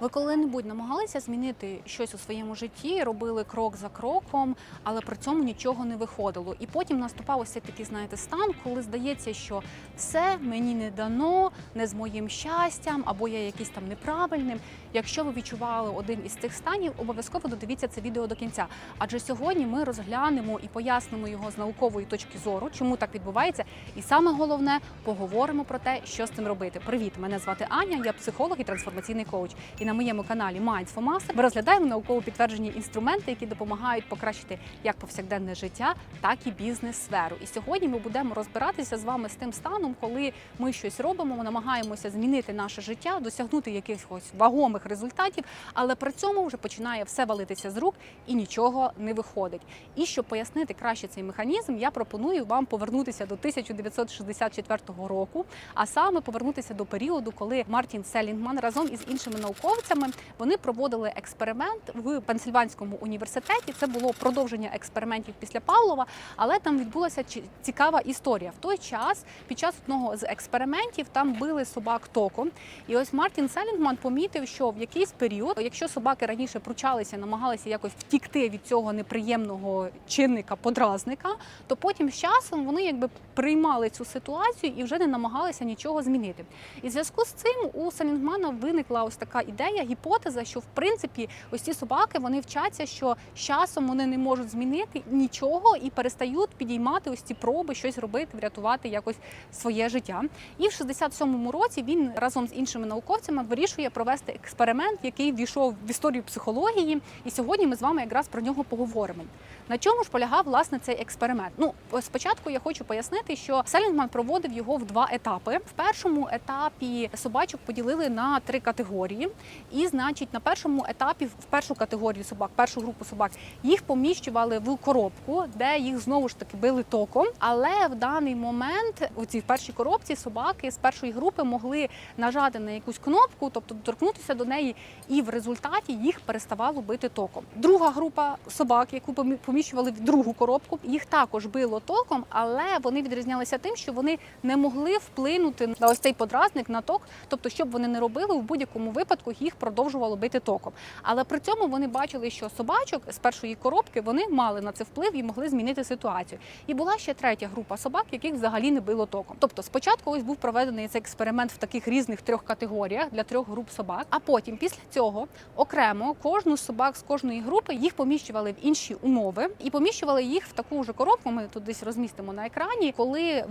Ви коли-небудь намагалися змінити щось у своєму житті, робили крок за кроком, але при цьому нічого не виходило. І потім наступав ось такий, знаєте, стан, коли здається, що все мені не дано, не з моїм щастям, або я якийсь там неправильним. Якщо ви відчували один із цих станів, обов'язково додивіться це відео до кінця. Адже сьогодні ми розглянемо і пояснимо його з наукової точки зору, чому так відбувається. І саме головне поговоримо про те, що з цим робити. Привіт, мене звати Аня, я психолог і трансформаційний коуч. І на моєму каналі Minds for Master ми розглядаємо науково підтверджені інструменти, які допомагають покращити як повсякденне життя, так і бізнес-сферу. І сьогодні ми будемо розбиратися з вами з тим станом, коли ми щось робимо, намагаємося змінити наше життя, досягнути якихось вагомих результатів, але при цьому вже починає все валитися з рук і нічого не виходить. І щоб пояснити краще цей механізм, я пропоную вам повернутися до 1964 року, а саме повернутися до періоду, коли Мартін Селінгман разом із іншими науковцями вони проводили експеримент в Пенсильванському університеті. Це було продовження експериментів після Павлова, але там відбулася цікава історія. В той час, під час одного з експериментів, там били собак током. І ось Мартін Селінгман помітив, що в якийсь період, якщо собаки раніше пручалися, намагалися якось втікти від цього неприємного чинника, подразника, то потім з часом вони якби приймали цю ситуацію і вже не намагалися нічого змінити. І в зв'язку з цим у Селінгмана виникла ось така ідея, гіпотеза, що в принципі ось ці собаки вони вчаться, що з часом вони не можуть змінити нічого і перестають підіймати ось ці проби, щось робити, врятувати якось своє життя. І в 67-му році він разом з іншими науковцями вирішує провести експеримент, який ввійшов в історію психології. І сьогодні ми з вами якраз про нього поговоримо. На чому ж полягав власне цей експеримент? Ну спочатку я хочу пояснити, що Селінгман проводив його в два етапи. В першому етапі собачок поділили на три категорії, і значить на першому етапі, в першу категорію собак, першу групу собак, їх поміщували в коробку, де їх знову ж таки били током. Але в даний момент у цій першій коробці собаки з першої групи могли нажати на якусь кнопку, тобто доторкнутися до неї, і в результаті їх переставало бити током. Друга група собак, яку поміщували в другу коробку, їх також било током, але вони відрізнялися тим, що вони не могли вплинути на ось цей подразник на ток. Тобто, що б вони не робили, в будь-якому випадку їх продовжувало бити током. Але при цьому вони бачили, що собачок з першої коробки вони мали на це вплив і могли змінити ситуацію. І була ще третя група собак, яких взагалі не било током. Тобто, спочатку ось був проведений цей експеримент в таких різних трьох категоріях для трьох груп собак. А потім, після цього, окремо кожну з собак з кожної групи їх поміщували в інші умови і поміщували їх в таку ж коробку. Ми тут десь розмістимо на екрані, коли е,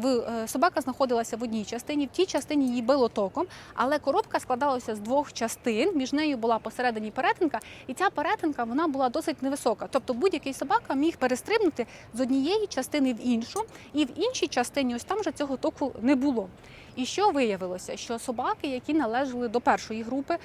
собака знаходилася в одній частині, в тій частині її било током, але коробка складалася з двох частин. Між нею була посередині перетинка, і ця перетинка вона була досить невисока. Тобто будь-який собака міг перестрибнути з однієї частини в іншу, і в іншій частині ось там вже цього току не було. І що виявилося? Що собаки, які належали до першої групи,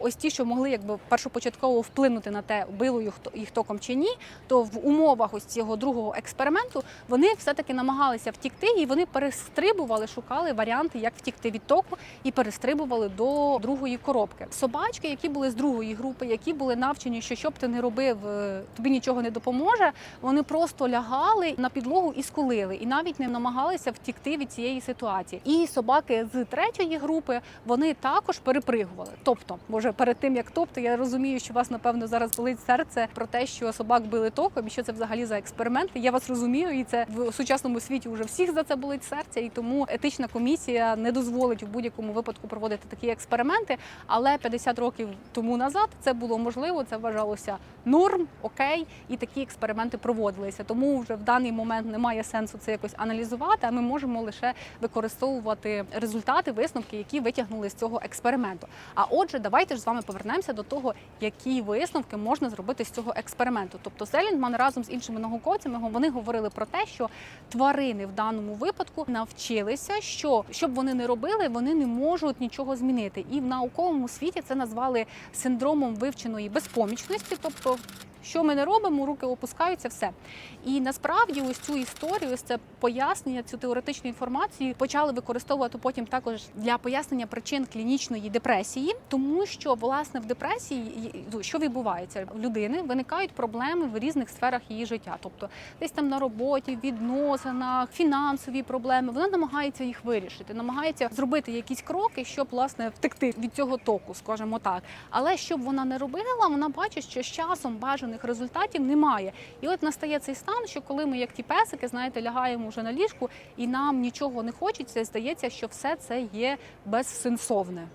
ось ті, що могли якби першопочатково вплинути на те, било їх їх током чи ні, то в умовах ось цього другого експерименту вони все-таки намагалися втікти, і вони перестрибували, шукали варіанти, як втікти від току, і перестрибували до другої коробки. Собачки, які були з другої групи, які були навчені, що що б ти не робив, е, тобі нічого не допоможе. Вони просто лягали на підлогу і скулили, і навіть не намагалися втікти від цієї ситуації. І собаки з третьої групи вони також перепригували. Тобто, може, перед тим як тобто, я розумію, що вас напевно зараз болить серце про те, що собак били током, і що це взагалі за експерименти. Я вас розумію, і це в сучасному світі вже всіх за це болить серце, і тому етична комісія не дозволить у будь-якому випадку проводити такі експерименти. Але 50 років тому назад це було можливо, це вважалося норм, окей, і такі експерименти проводилися. Тому вже в даний момент немає сенсу це якось аналізувати. А ми можемо лише використовувати результати, висновки, які витягнули з цього експерименту. А отже, давайте ж з вами повернемося до того, які висновки можна зробити з цього експерименту. Тобто Селінгман разом з іншими науковцями вони говорили про те, що тварини в даному випадку навчилися, що щоб вони не робили, вони не можуть нічого змінити. І в науковому світі це назвали синдромом вивченої безпомічності, тобто. Що ми не робимо, руки опускаються, все. І насправді ось цю історію, ось це пояснення, цю теоретичну інформацію почали використовувати потім також для пояснення причин клінічної депресії, тому що власне в депресії ну, що відбувається в людини, виникають проблеми в різних сферах її життя, тобто десь там на роботі, відносинах, фінансові проблеми. Вона намагається їх вирішити, намагається зробити якісь кроки, щоб власне втекти від цього току, скажімо так. Але щоб вона не робила, вона бачить, що з часом бажаних результатів немає. І от настає цей стан, що коли ми, як ті песики, знаєте, лягаємо вже на ліжку, і нам нічого не хочеться, здається, що все це є безсенсовне.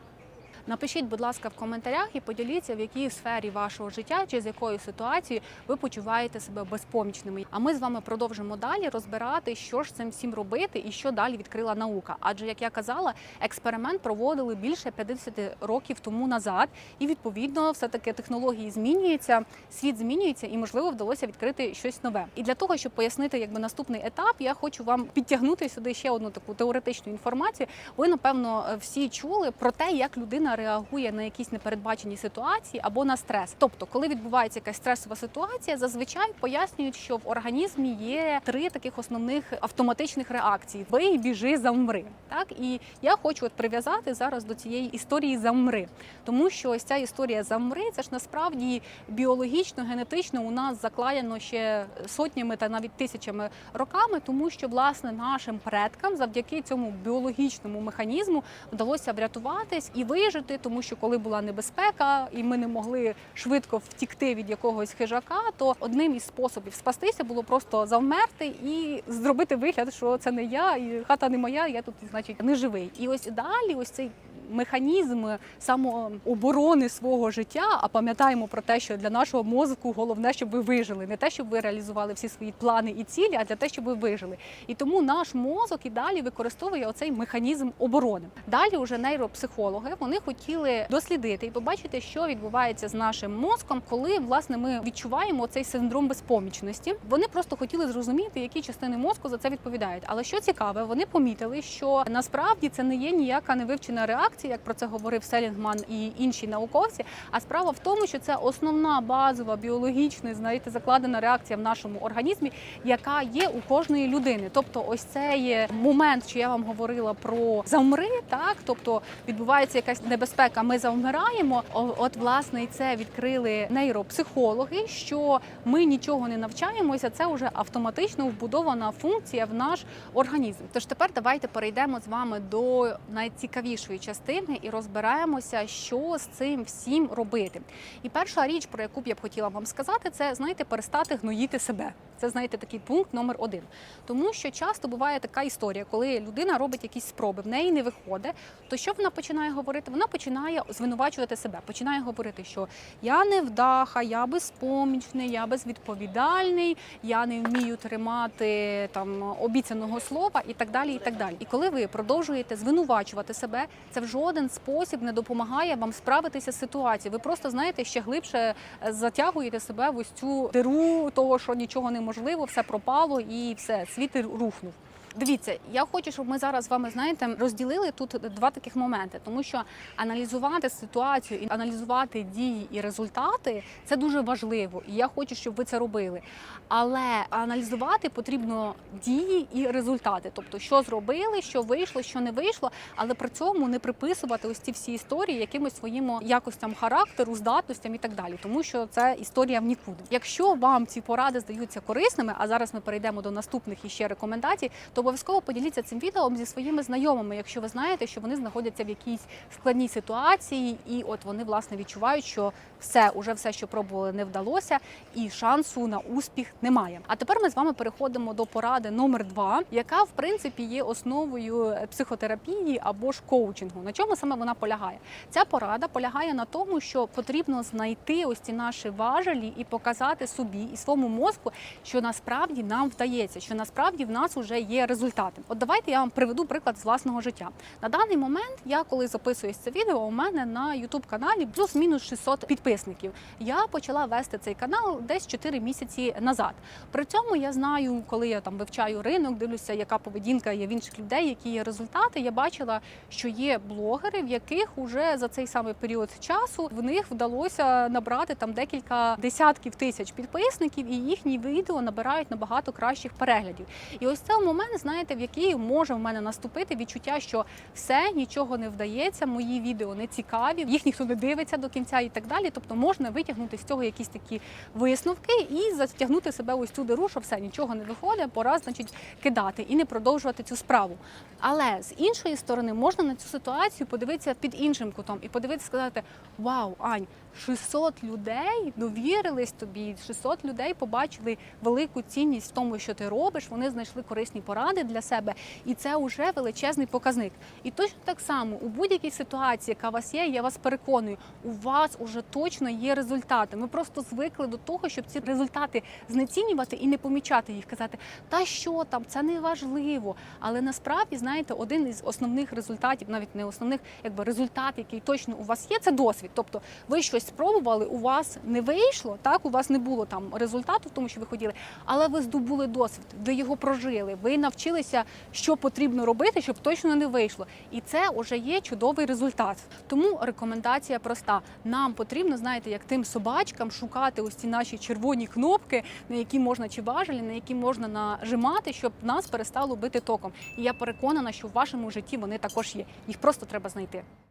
Напишіть, будь ласка, в коментарях і поділіться, в якій сфері вашого життя чи з якою ситуацією ви почуваєте себе безпомічними. А ми з вами продовжимо далі розбирати, що ж цим всім робити і що далі відкрила наука. Адже, як я казала, експеримент проводили більше 50 років тому назад, і відповідно, все таки технології змінюються, світ змінюється, і можливо вдалося відкрити щось нове. І для того, щоб пояснити, якби наступний етап, я хочу вам підтягнути сюди ще одну таку теоретичну інформацію. Ви напевно всі чули про те, як людина реагує на якісь непередбачені ситуації або на стрес. Тобто, коли відбувається якась стресова ситуація, зазвичай пояснюють, що в організмі є три таких основних автоматичних реакції: бий, біжи, замри. Так і я хочу от прив'язати зараз до цієї історії замри, тому що ось ця історія замри це ж насправді біологічно, генетично у нас закладено ще сотнями та навіть тисячами роками, тому що власне нашим предкам завдяки цьому біологічному механізму вдалося врятуватись і вижити, тому що коли була небезпека, і ми не могли швидко втікти від якогось хижака, то одним із способів спастися було просто завмерти і зробити вигляд, що це не я, і хата не моя, я тут, значить, не живий. І ось далі, ось цей. Механізм самооборони свого життя, а пам'ятаємо про те, що для нашого мозку головне, щоб ви вижили, не те, щоб ви реалізували всі свої плани і цілі, а для те, щоб ви вижили. І тому наш мозок і далі використовує оцей механізм оборони. Далі вже нейропсихологи вони хотіли дослідити і побачити, що відбувається з нашим мозком, коли власне ми відчуваємо цей синдром безпомічності. Вони просто хотіли зрозуміти, які частини мозку за це відповідають. Але що цікаве, вони помітили, що насправді це не є ніяка невивчена реакція, як про це говорив Селінгман і інші науковці. А справа в тому, що це основна базова біологічна, знаєте, закладена реакція в нашому організмі, яка є у кожної людини. Тобто, ось цей момент, що я вам говорила про замри, так тобто відбувається якась небезпека, ми завмираємо. От власне і це відкрили нейропсихологи, що ми нічого не навчаємося. Це вже автоматично вбудована функція в наш організм. Тож тепер давайте перейдемо з вами до найцікавішої частини і розбираємося, що з цим всім робити. І перша річ, про яку б я б хотіла вам сказати, це знаєте, перестати гноїти себе. Це знаєте такий пункт номер один. Тому що часто буває така історія, коли людина робить якісь спроби, в неї не виходить, то що вона починає говорити? Вона починає звинувачувати себе, починає говорити, що я не вдаха, я безпомічний, я безвідповідальний, я не вмію тримати там обіцяного слова і так далі. І так далі. І коли ви продовжуєте звинувачувати себе, це в жоден спосіб не допомагає вам справитися з ситуацією. Ви просто знаєте, ще глибше е, затягуєте себе в ось цю диру того, що нічого неможливо, все пропало і все, світ рухнув. Дивіться, я хочу, щоб ми зараз з вами знаєте розділили тут два таких моменти, тому що аналізувати ситуацію і аналізувати дії і результати це дуже важливо, і я хочу, щоб ви це робили. Але аналізувати потрібно дії і результати, тобто що зробили, що вийшло, що не вийшло, але при цьому не приписувати ось ці всі історії якимось своїм якостям характеру, здатностям і так далі, тому що це історія в нікуди. Якщо вам ці поради здаються корисними, а зараз ми перейдемо до наступних іще рекомендацій, то обов'язково поділіться цим відео зі своїми знайомими, якщо ви знаєте, що вони знаходяться в якійсь складній ситуації, і от вони власне відчувають, що все, уже все, що пробували, не вдалося, і шансу на успіх немає. А тепер ми з вами переходимо до поради номер два, яка в принципі є основою психотерапії або ж коучингу. На чому саме вона полягає? Ця порада полягає на тому, що потрібно знайти ось ці наші важелі і показати собі і своєму мозку, що насправді нам вдається, що насправді в нас вже є результати. От давайте я вам приведу приклад з власного життя. На даний момент, я коли записую це відео, у мене на youtube каналі плюс-мінус 600 підписників. Я почала вести цей канал десь 4 місяці назад. При цьому я знаю, коли я там вивчаю ринок, дивлюся, яка поведінка є в інших людей, які є результати. Я бачила, що є блогери, в яких уже за цей самий період часу в них вдалося набрати там декілька десятків тисяч підписників, і їхні відео набирають набагато кращих переглядів. І ось це момент, знаєте, в який може в мене наступити відчуття, що все нічого не вдається, мої відео не цікаві, їх ніхто не дивиться до кінця і так далі. Тобто можна витягнути з цього якісь такі висновки і затягнути себе ось цю диру, що все нічого не виходить, пора, значить, кидати і не продовжувати цю справу. Але з іншої сторони можна на цю ситуацію подивитися під іншим кутом і подивитися, сказати: Вау, Ань, 600 людей довірились тобі, 600 людей побачили велику цінність в тому, що ти робиш. Вони знайшли корисні поради для себе, і це вже величезний показник. І точно так само у будь-якій ситуації, яка у вас є, я вас переконую, у вас уже точно є результати. Ми просто звикли до того, щоб ці результати знецінювати і не помічати їх, казати, та що там, це не важливо. Але насправді, знаєте, один із основних результатів, навіть не основних, якби результат, який точно у вас є, це досвід. Тобто ви щось спробували, у вас не вийшло, так у вас не було там результату, в тому що ви хотіли, але ви здобули досвід, ви його прожили, ви навчилися, що потрібно робити, щоб точно не вийшло. І це вже є чудовий результат. Тому рекомендація проста: нам потрібно, знаєте, як тим собачкам шукати ось ці наші червоні кнопки, на які можна чи важелі, на які можна нажимати, щоб нас перестало бити током. І я переконана, що в вашому житті вони також є. Їх просто треба знайти.